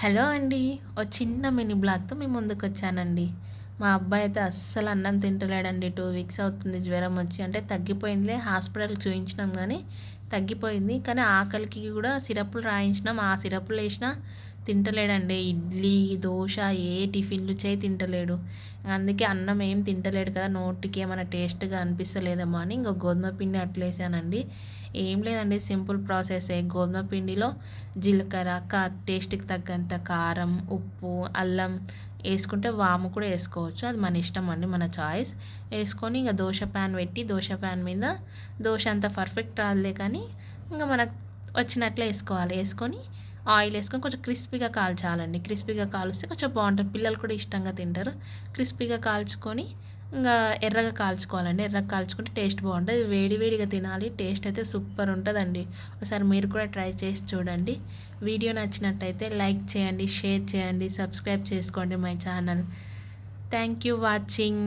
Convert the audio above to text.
Hello అండి. ఓ చిన్న mini బ్లాగ్తో మీ ముందుకు వచ్చానండి మా అబ్బాయి అయితే అస్సలు అన్నం తింటలేడండి. టూ వీక్స్ అవుతుంది జ్వరం వచ్చి. అంటే తగ్గిపోయిందిలే హాస్పిటల్కి చూపించినాం కానీ తగ్గిపోయింది. కానీ ఆకలికి కూడా సిరప్లు రాయించినాం. ఆ సిరప్లు వేసినా తింటలేడండి. ఇడ్లీ దోశ ఏ టిఫిన్లు చేయి తింటలేడు. అందుకే అన్నం ఏం తింటలేడు కదా నోటికి ఏమైనా టేస్ట్గా అనిపిస్తలేదేమో అని ఇంకా గోధుమ పిండి అట్లేసానండి. ఏం లేదండి సింపుల్ ప్రాసెసే. గోధుమ పిండిలో జీలకర్ర కా టేస్ట్కి తగ్గంత కారం ఉప్పు అల్లం వేసుకుంటే వాము కూడా వేసుకోవచ్చు. అది మన ఇష్టం అండి మన చాయిస్. వేసుకొని ఇంకా దోశ ప్యాన్ పెట్టి దోశ ప్యాన్ మీద దోశ అంత పర్ఫెక్ట్ రాదులే కానీ ఇంకా మనకు వచ్చినట్లే వేసుకోవాలి. వేసుకొని ఆయిల్ వేసుకొని కొంచెం క్రిస్పీగా కాల్చాలండి. క్రిస్పీగా కాలుస్తే కొంచెం బాగుంటుంది. పిల్లలు కూడా ఇష్టంగా తింటారు. క్రిస్పీగా కాల్చుకొని ఇంకా ఎర్రగా కాల్చుకోవాలండి. ఎర్రగా కాల్చుకుంటే టేస్ట్ బాగుంటుంది. వేడి వేడిగా తినాలి. టేస్ట్ అయితే సూపర్ ఉంటుందండి. ఒకసారి మీరు కూడా ట్రై చేసి చూడండి. వీడియో నచ్చినట్టయితే లైక్ చేయండి షేర్ చేయండి సబ్స్క్రైబ్ చేసుకోండి my channel. Thank you watching.